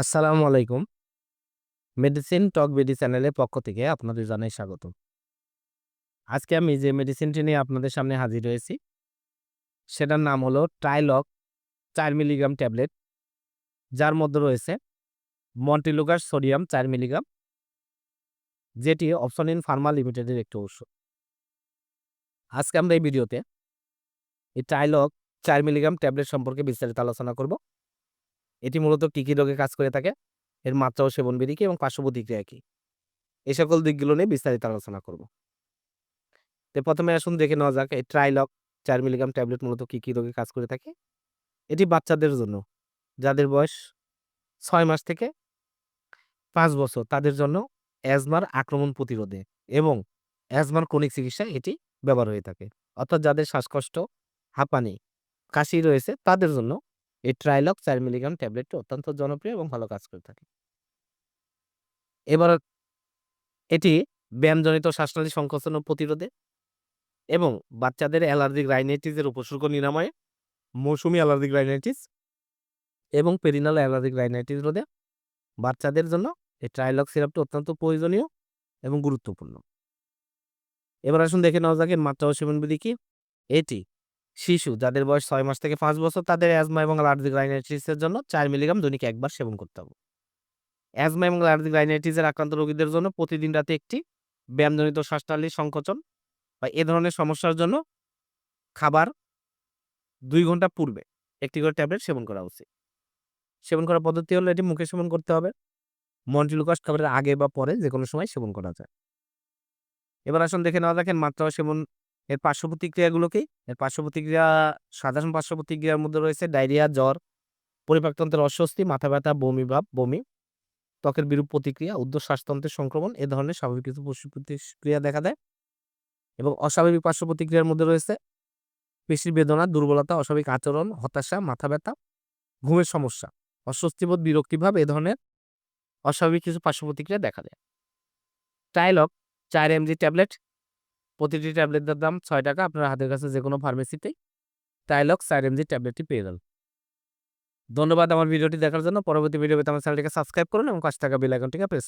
আসসালামু আলাইকুম। মেডিসিন টক বিডি চ্যানেলের পক্ষ থেকে আপনাদের জানাই স্বাগত আজকে আমি যে মেডিসিনটি নিয়ে আপনাদের সামনে হাজির হয়েছি, সেটার নাম হলো ট্রাইলক চার মিলিগ্রাম ট্যাবলেট। যার মধ্যে রয়েছে মন্টিলুকাস সোডিয়াম চার মিলিগ্রাম। যেটি অপসনিন ফার্মা লিমিটেডের একটি ঔষধ। আজকে আমরা এই ভিডিওতে এই ট্রাইলক চার মিলিগ্রাম ট্যাবলেট সম্পর্কে বিস্তারিত আলোচনা করব। এটি মূলত কী, কী রোগে কাজ করে থাকে, এর মাত্রা ও সেবনবিধি কি এবং পার্শ্ব প্রতিক্রিয়া কি? এই সকল দিকগুলো নিয়ে বিস্তারিত আলোচনা করব। তো প্রথমে আসুন দেখে নেওয়া যাক এই ট্রাইলক চার মিলিগ্রাম ট্যাবলেট মূলত কী, কী রোগে কাজ করে থাকে। এটি বাচ্চাদের জন্য, যাদের বয়স ছয় মাস থেকে পাঁচ বছর তাদের জন্য অ্যাজমার আক্রমণ প্রতিরোধে এবং অ্যাজমার ক্রনিক চিকিৎসায় এটি ব্যবহার হয়ে থাকে। অর্থাৎ যাদের শ্বাসকষ্ট, হাঁপানি, কাশি রয়েছে তাদের জন্য এই ট্রাইলক ৪ মিলিগ্রাম ট্যাবলেটটি অত্যন্ত জনপ্রিয় এবং ভালো কাজ করে থাকে। এবার এটি ব্যায়ামজনিত শ্বাসনালী সংকোচন প্রতিরোধে এবং বাচ্চাদের অ্যালার্জিক রাইনাইটিসের উপসর্গ নিরাময়ে, মৌসুমি অ্যালার্জিক রাইনাইটিস এবং পেরিনাল অ্যালার্জিক রাইনাইটিস রোধে বাচ্চাদের জন্য এই ট্রাইলক সিরাপটি অত্যন্ত প্রয়োজনীয় এবং গুরুত্বপূর্ণ। এবার আসুন দেখে নেওয়া যাক এর মাত্রা ও সেবনবিধি কি? এটি শিশু যাদের বয়স ছয় মাস থেকে পাঁচ বছর, তাদের অ্যাজমা এবং অ্যালার্জিক রাইনাইটিসের জন্য চার মিলিগ্রাম দৈনিক একবার সেবন করতে হবে। অ্যাজমা এবং অ্যালার্জিক রাইনাইটিসের আক্রান্ত রোগীদের জন্য প্রতিদিন রাতে একটি ব্যায়ামজনিত শ্বাসনালী সংকোচন বা এ ধরনের সমস্যার জন্য খাবার দুই ঘণ্টা পূর্বে একটি করে ট্যাবলেট সেবন করা উচিত। সেবন করার পদ্ধতি হলো এটি মুখে সেবন করতে হবে। মন্টিলুকাস খাবারের আগে বা পরে যে কোনো সময় সেবন করা যায়। এবার আসুন দেখে নেওয়া দেখেন মাত্রা সেবন এর পার্শ্ব প্রতিক্রিয়াগুলো কি? এর পার্শ্ব প্রতিক্রিয়া সাধারণ পার্শ্ব প্রতিক্রিয়ার মধ্যে রয়েছে ডায়রিয়া, জ্বর, পরিপাকতন্ত্রের অস্বস্তি, মাথা ব্যথা, বমি ভাব, বমি, ত্বকের বিরূপ প্রতিক্রিয়া, উর্ধ্ব শ্বাসতন্ত্রের সংক্রমণ এ ধরনের স্বাভাবিক কিছু প্রতিক্রিয়া দেখা দেয়। এবং অস্বাভাবিক পার্শ্ব প্রতিক্রিয়ার মধ্যে রয়েছে পেশির বেদনা, দুর্বলতা, অস্বাভাবিক আচরণ, হতাশা, মাথা ব্যথা, ঘুমের সমস্যা, অস্বস্তিবোধ, বিরক্তিভাব এ ধরনের অস্বাভাবিক কিছু পার্শ্ব প্রতিক্রিয়া দেখা দেয়। ট্রাইলক ৪ এমজি ট্যাবলেট প্রতিটি ট্যাবলেটের দাম ছয় টাকা আপনার হাতের কাছে যেকোনো ফার্মেসিতেই ট্রাইলক ৪ এমজি ট্যাবলেটটি পেয়ে গেল ধন্যবাদ আমার ভিডিওটি দেখার জন্য। পরবর্তী ভিডিওতে আমার চ্যানেলটিকে সাবস্ক্রাইব করুন এবং পাঁচ টাকা বেল আইকনটিকে প্রেস